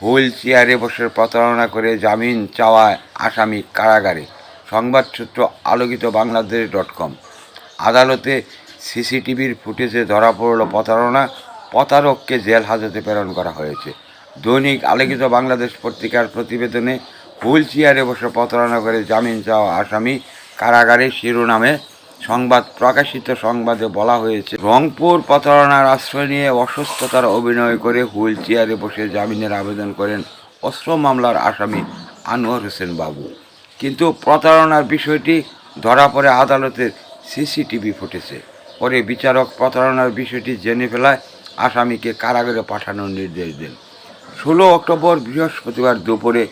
Wheel চেয়ারে বসে প্রতারণা করে জামিন চাওয়ায় আসামি কারাগারে। সংবাদ সূত্র আলোকিত বাংলাদেশ ডট কম। আদালতে সিসিটিভির ফুটেজে ধরা পড়ল প্রতারণা। প্রতারককে জেল হাজতে প্রেরণ করা হয়েছে। দৈনিক আলোকিত বাংলাদেশ পত্রিকার প্রতিবেদনে হুইল চেয়ারে বসে প্রতারণা করে জামিন চাওয়া আসামি কারাগারে শিরোনামে সংবাদ, প্রকাশিত সংবাদে বলা হয়েছে, রংপুর প্রতারণার আশ্রয় নিয়ে অসুস্থতার অভিনয় করে হুইল চেয়ারে বসে জামিনের আবেদন করেন অস্ত্র মামলার আসামি আনোয়ার হোসেন বাবু। কিন্তু প্রতারণার বিষয়টি ধরা পড়ে আদালতের সিসিটিভি ফুটেছে পরে বিচারক প্রতারণার বিষয়টি জেনে ফেলায় আসামিকে কারাগারে পাঠানোর নির্দেশ দেন। ষোলো অক্টোবর বৃহস্পতিবার দুপুরে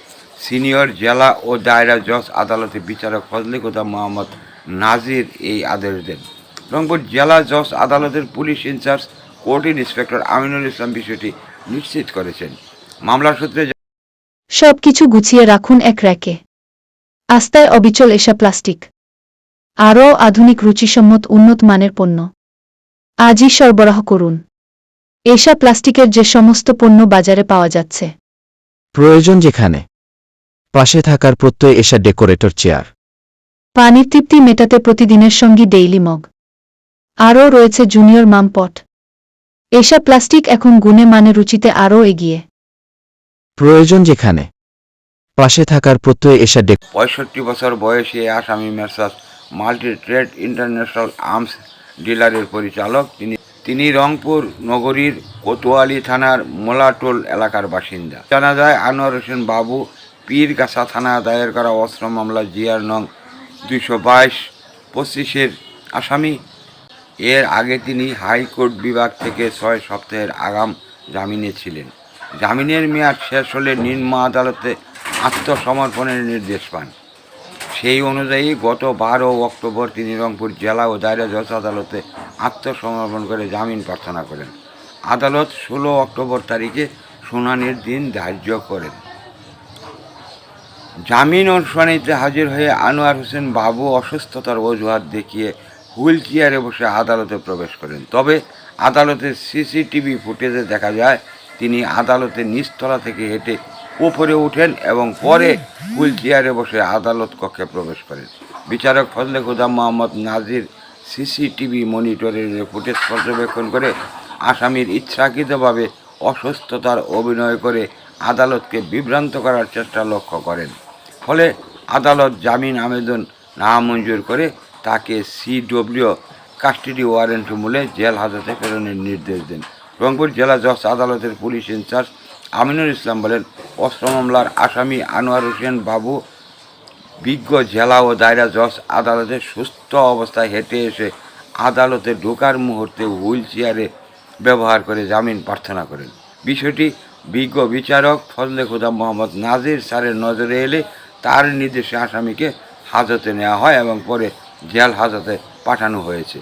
সিনিয়র জেলা ও দায়রা জজ আদালতে বিচারক ফজলে গোদা মোহাম্মদ নাজির এই আদেশ দেন। রংপুর জেলা জজ আদালতের police incharge court inspector Aminul Islam বিষয়টি নিশ্চিত করেছেন। মামলার সূত্রে সবকিছু গুছিয়ে রাখুন এক র্যাকে। আস্তায় অবিচল এসা প্লাস্টিক। আরও আধুনিক রুচিসম্মত উন্নত মানের পণ্য। আজই সরবরাহ করুন। এসা প্লাস্টিকের যে সমস্ত পণ্য বাজারে পাওয়া যাচ্ছে। প্রয়োজন যেখানে। পাশে থাকার প্রত্যয় এসা ডেকোরেটর চেয়ার। পানির তৃপ্তি মেটাতে প্রতিদিনের সঙ্গী ডেইলি মগ। আরও রয়েছে জুনিয়র মামপট। এসা প্লাস্টিক এখন গুণে মানে রুচিতে আরও এগিয়ে। প্রয়োজন যেখানে। পাশে থাকার প্রত্যয় এসা ডেক পঁয়ষট্টি বছর বয়সে আসামি messrs multi trade international arms ডিলারের পরিচালক। তিনি তিনি রংপুর নগরীর কোতোয়ালি থানার মোলাটোল এলাকার বাসিন্দা। জানা যায় আনোয়ার হোসেন বাবু পীরগাছা থানা দায়ের করা অস্ত্র মামলা জিয়ার নং দুইশো বাইশ পঁচিশের আসামি। এর আগে তিনি হাইকোর্ট বিভাগ থেকে ছয় সপ্তাহের আগাম জামিনে ছিলেন। জামিনের মেয়াদ শেষ হলে নিম্ন আদালতে আত্মসমর্পণের নির্দেশ পান। সেই অনুযায়ী গত বারো অক্টোবর তিনি রংপুর জেলা ও দায়রা জজ আদালতে আত্মসমর্পণ করে জামিন প্রার্থনা করেন। আদালত ষোলো অক্টোবর তারিখে শুনানির দিন ধার্য করেন। জামিন অনুষ্ঠানিতে হাজির হয়ে আনোয়ার হোসেন বাবু অসুস্থতার অজুহাত দেখিয়ে হুইল চেয়ারে বসে আদালতে প্রবেশ করেন। তবে আদালতের সিসিটিভি ফুটেজে দেখা যায়, তিনি আদালতের নিচতলা থেকে হেঁটে উপরে ওঠেন এবং পরে হুইল চেয়ারে বসে আদালত কক্ষে প্রবেশ করেন। বিচারক ফজলে খুদা মোহাম্মদ নাজির সিসিটিভি মনিটরের ফুটেজ পর্যবেক্ষণ করে আসামির ইচ্ছাকৃতভাবে অসুস্থতার অভিনয় করে আদালতকে বিভ্রান্ত করার চেষ্টা লক্ষ্য করেন। ফলে আদালত জামিন আবেদন নামঞ্জুর করে তাকে সিডব্লিউ কাস্টডি ওয়ারেন্ট মূলে জেল হাজতে প্রেরণের নির্দেশ দেন। রংপুর জেলা জজ আদালতের পুলিশ ইনচার্জ আমিনুল ইসলাম বলেন, অস্ত্র মামলার আসামি আনোয়ার হোসেন বাবু বিজ্ঞ জেলা ও দায়রা জজ আদালতে সুস্থ অবস্থায় হেঁটে এসে আদালতে ঢোকার মুহূর্তে হুইল চেয়ারে ব্যবহার করে জামিন প্রার্থনা করেন। বিষয়টি বিজ্ঞ বিচারক ফজলে খুদা মোহাম্মদ নাজির স্যারের নজরে এলে তার নির্দেশে আসামিকে হাজতে নেওয়া হয় এবং পরে জেল হাজতে পাঠানো হয়েছে।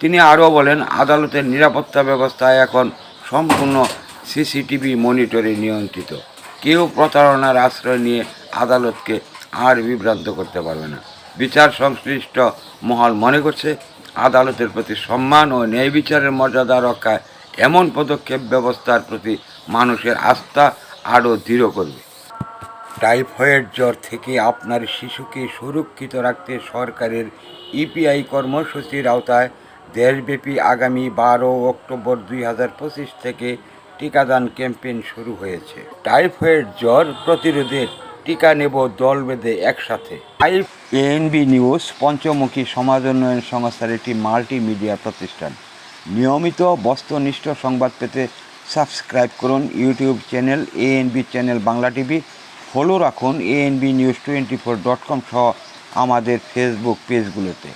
তিনি আরও বলেন, আদালতের নিরাপত্তা ব্যবস্থা এখন সম্পূর্ণ সিসিটিভি মনিটরে নিয়ন্ত্রিত। কেউ প্রতারণার আশ্রয় নিয়ে আদালতকে আর বিভ্রান্ত করতে পারবে না। বিচার সংশ্লিষ্ট মহল মনে করছে, আদালতের প্রতি সম্মান ও ন্যায় বিচারের মর্যাদা রক্ষায় এমন পদক্ষেপ ব্যবস্থার প্রতি মানুষের আস্থা আরও দৃঢ় করবে। টাইফয়েড জ্বর থেকে আপনার শিশুকে সুরক্ষিত রাখতে সরকারের ইপিআই কর্মসূচির আওতায় দেশব্যাপী আগামী বারো অক্টোবর দুই হাজার পঁচিশ থেকে টিকাদান ক্যাম্পেইন শুরু হয়েছে। টাইফয়েড জ্বর প্রতিরোধে টিকা নেব দল বেঁধে একসাথে। এএনবি নিউজ, পঞ্চমুখী সমাজ উন্নয়ন সংস্থার একটি মাল্টিমিডিয়া প্রতিষ্ঠান। নিয়মিত বস্তুনিষ্ঠ সংবাদ পেতে সাবস্ক্রাইব করুন YouTube channel ANB channel Bangla TV. Follow রাখুন ANB news twenty four dot com সহ আমাদের ফেসবুক পেজগুলোতে